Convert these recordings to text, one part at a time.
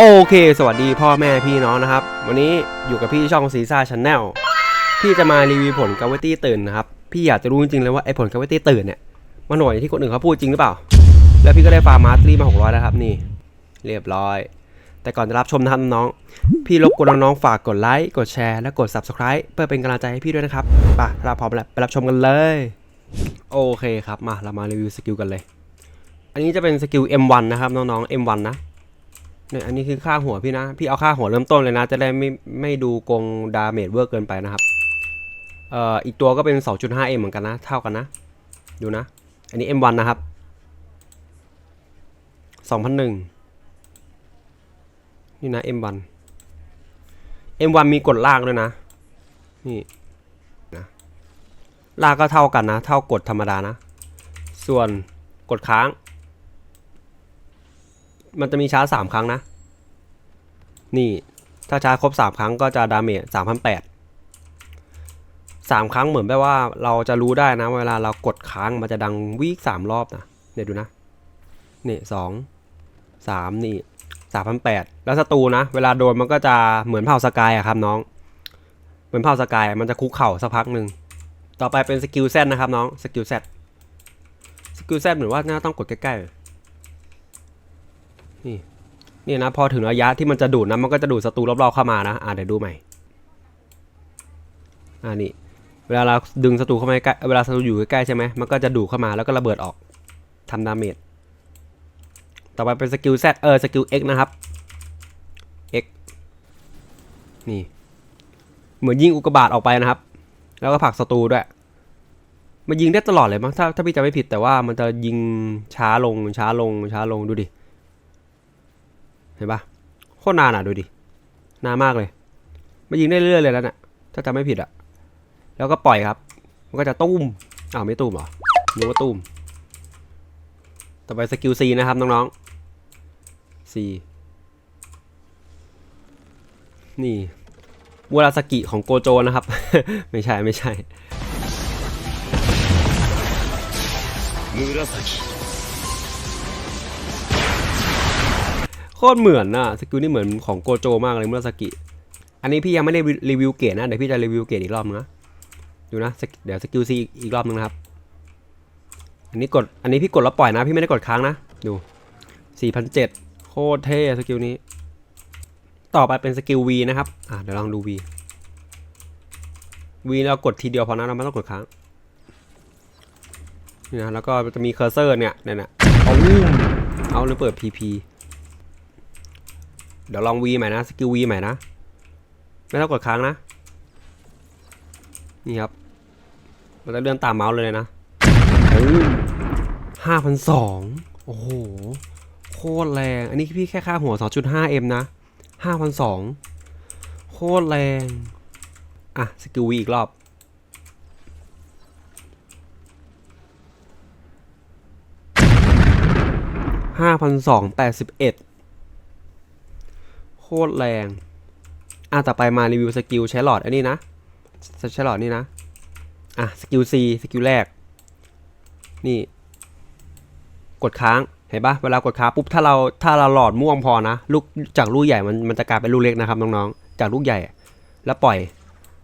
โอเค สวัสดีพ่อแม่พี่น้องนะครับ วันนี้อยู่กับพี่ช่องซีซ่าชาแนลพี่จะมารีวิวผลกาเวตี้ตื่นนะครับ พี่อยากจะรู้จริงๆเลยว่าไอ้ผลกาเวตี้ตื่นเนี่ยมันหน่วยที่คนอื่นเขาพูดจริงหรือเปล่า แล้วพี่ก็ได้ฟาร์มาสตรีมา 600 แล้วครับนี่ เรียบร้อย แต่ก่อนจะรับชมนะครับน้องๆพี่รบกวนน้องๆฝากกดไลค์กดแชร์และกด subscribe เพื่อเป็นกำลังใจให้พี่ด้วยนะครับป่ะเราพร้อมแล้วไปรับชมกันเลย โอเคครับมาเรามารีวิวสกิลกันเลย อันนี้จะเป็นสกิล M1 นะครับน้องๆ M1 นะ เนี่ยอันนี้คือค่าหัวพี่นะ พี่เอาค่าหัวเริ่มต้นเลยนะ จะได้ไม่ไม่ดูกงดาเมจเวอร์เกินไปนะครับ เอ่ออีกตัวก็เป็น 2.5M เหมือนกันนะ เท่ากันนะ ดูนะ อันนี้ M1 นะครับ 2001 นี่นะ M1 M1 มีกดลากด้วยนะ นี่นะลากก็เท่ากันนะ เท่ากดธรรมดานะ ส่วนกดค้าง มันจะมีชาร์จสามครั้งนะ นี่ถ้าชาร์จครบสามครั้งก็จะดาเมจสามพันแปดสามครั้งเหมือนแปลว่าเราจะรู้ได้นะ เวลาเรากดค้างมันจะดังวีกสามรอบนะเนี่ยดูนะนี่สองสามนี่สามพันแปดแล้วศัตรูนะ เวลาโดนมันก็จะเหมือนเผาสกายอะครับน้อง เหมือนเผาสกายมันจะคุกเข่าสักพักหนึ่งต่อไปเป็นสกิลแซนะครับน้องสกิลแซสกิลแซเหมือนว่าน่าต้องกดใกล้ๆ นี่นี่นะพอถึงระยะที่มันจะดูดนะมันก็จะดูดศัตรูรอบๆเข้ามานะอ่าเดี๋ยวดูใหม่อ่านี่เวลาเราดึงศัตรูเข้ามาใกล้เวลาศัตรูอยู่ใกล้ใช่ไหมมันก็จะดูดเข้ามาแล้วก็ระเบิดออกทำดาเมจต่อไปเป็นสกิล Z เออสกิล X นะครับ X นี่ เหมือนยิงอุกกาบาตออกไปนะครับ แล้วก็ผลักศัตรูด้วย มันยิงได้ตลอดเลยมั้งถ้าถ้าพี่จำไม่ผิดแต่ว่ามันจะยิงช้าลงช้าลงช้าลงดูดิ เห็นปะโคตรนานอะดูดิ นานมากเลยมายิงได้เรื่อยๆเลยแล้วเนี่ยถ้าจำไม่ผิดอะ แล้วก็ปล่อยครับ มันก็จะตุ้มอ้าวไม่ตุ้มเหรอนึกว่าตุ้มต่อไปสกิล C นะครับน้องๆ C นี่วราสกิของโกโจนะครับ ไม่ใช่ไม่ใช่ โคตรเหมือนน่ะสกิลนี่เหมือนของโกโจมากเลยมุราสกิ อันนี้พี่ยังไม่ได้รีวิวเกรดนะ เดี๋ยวพี่จะรีวิวเกรดอีกรอบนึงนะดูนะสกเดี๋ยวสกิลซีอีกรอบนึงนะครับ อันนี้กด อันนี้พี่กดแล้วปล่อยนะ พี่ไม่ได้กดค้างนะ ดู4,007โคตรเท่สกิลนี้ ต่อไปเป็นสกิล V นะครับ อะเดี๋ยวลองดู V V เรากดทีเดียวพอนะ เราไม่ต้องกดค้าง นี่นะ แล้วก็จะมีเคอร์เซอร์เนี่ยเนี่ยนะเอาเอาเลยเปิด PP เดี๋ยวลอง V ใหม่นะสกิล V ใหม่นะ ไม่ต้องกดค้างนะ นี่ครับ มันจะเลื่อนตามเมาส์เลยนะห้าพันสองโอ้โห โคตรแรง อันนี้พี่แค่ค่าหัว 2.5M นะห้าพันสองโคตรแรง อะ สกิล V อีกรอบห้าพันสองแปดสิบเอ็ด คตรแรง อะต่อไปมารีวิวสกิลใช้หลอดอันนี้นะใช้หลอดนี่นะ อะสกิล C สกิลแรก นี่ กดค้าง เห็นปะเวลากดค้างปุ๊บถ้าเราถ้าเราหลอดม่วงพอนะลูกจากลูกใหญ่มันมันจะกลายเป็นลูกเล็กนะครับน้องๆ จากลูกใหญ่ แล้วปล่อย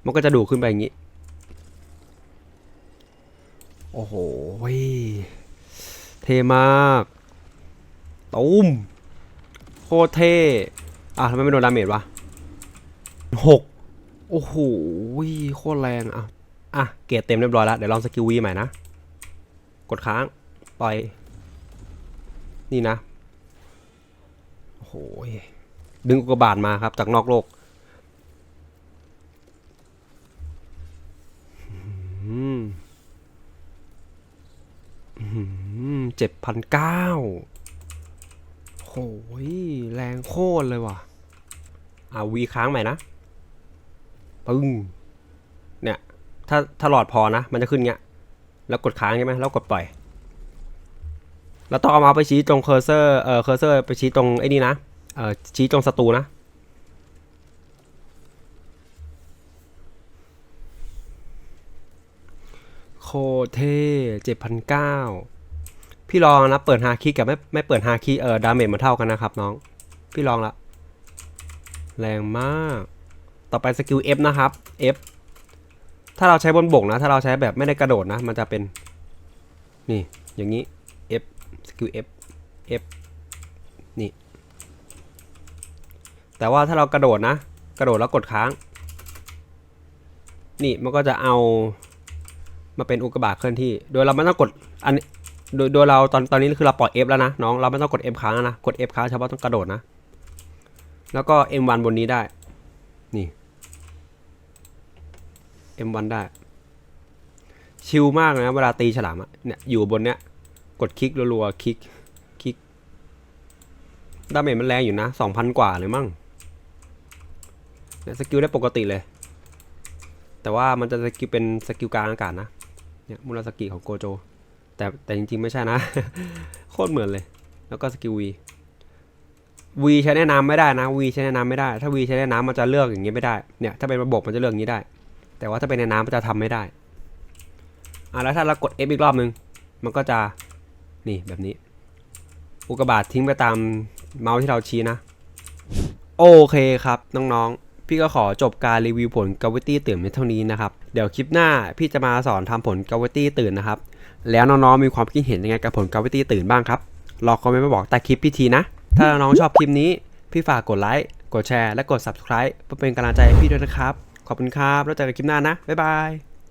มันก็จะดูดขึ้นไปอย่างนี้ โอ้โหเว้เท่มาก ตุ้มโคตรเท่ อะทำไมไม่โดนดาเมจวะหกโอ้โหโคตรแรงอะอะเกรดเต็มเรียบร้อยแล้ว เดี๋ยวลองสกิลวีใหม่นะ กดค้าง ปล่อย นี่นะโอ้โหดึงอุกกาบาตมาครับ จากนอกโลกเจ็ดพันเก้าโหยแรงโคตรเลยว่ะอ่าวีค้างใหม่นะปึ้งเนี่ย ถ้าถ้าหลอดพอนะ มันจะขึ้นเงี้ย แล้วกดค้างใช่ไหมแล้วกดปล่อยแล้วต้องเอามาไปชี้ตรงเคอร์เซอร์เอ่อเคอร์เซอร์ไปชี้ตรงไอ้นี่นะเอ่อชี้ตรงศัตรูนะโคเทเจ็ดพันเก้า พี่ลองนะเปิดฮาคิกับไม่ไม่เปิดฮาคิเออดาเมจมันเท่ากันนะครับน้อง พี่ลองละ แรงมาก ต่อไปสกิล F นะครับ F ถ้าเราใช้บนบกนะ ถ้าเราใช้แบบไม่ได้กระโดดนะ มันจะเป็น นี่ อย่างนี้ F สกิล F F นี่ แต่ว่าถ้าเรากระโดดนะ กระโดดแล้วกดค้าง นี่มันก็จะเอามาเป็นอุกกาบาตเคลื่อนที่ โดยเราไม่ต้องกดอัน โดยโดยเราตอนตอนนี้คือเราปล่อย F แล้วนะน้องเราไม่ต้องกด F ค้างนะกด F ค้างเฉพาะต้องกระโดดนะ แล้วก็ M1 บนนี้ได้ นี่ M1 ได้ ชิลมากนะเวลาตีฉลามอะเนี่ยอยู่บนเนี้ยกดคลิกรัวๆคลิกคลิกดาเมจมันแรงอยู่นะสองพันกว่าเลยมั้งเนี่ยสกิลได้ปกติเลย แต่ว่ามันจะสกิลเป็นสกิลกลางอากาศนะเนี่ยมูราสกิของโกโจ แต่แต่จริงๆไม่ใช่นะ โคตรเหมือนเลย แล้วก็สกิลวีวีใช้ในน้ำไม่ได้นะวีใช้ในน้ำไม่ได้ ถ้าวีใช้ในน้ำมันจะเลือกอย่างนี้ไม่ได้ เนี่ย ถ้าเป็นระบบมันจะเลือกอย่างนี้ได้ แต่ว่าถ้าเป็นในน้ำมันจะทำไม่ได้อะแล้วถ้าเรากด F อีกรอบนึง มันก็จะนี่แบบนี้ อุกกาบาตทิ้งไปตามเมาส์ที่เราชี้นะ โอเคครับน้องๆ พี่ก็ขอจบการรีวิวผล Gravity ตื่นในเท่านี้นะครับ เดี๋ยวคลิปหน้าพี่จะมาสอนทำผล Gravity ตื่นนะครับ แล้วน้องๆมีความคิดเห็นยังไงกับผลกราวิตี้ตื่นบ้างครับรอคอมเมนต์มาบอกใต้คลิปพี่ทีนะ ถ้าน้องๆชอบคลิปนี้ พี่ฝากกดไลค์กดแชร์และกด Subscribe เพื่อเป็นกำลังใจให้พี่ด้วยนะครับ ขอบคุณครับ แล้วเจอกันคลิปหน้านะ บ๊ายบาย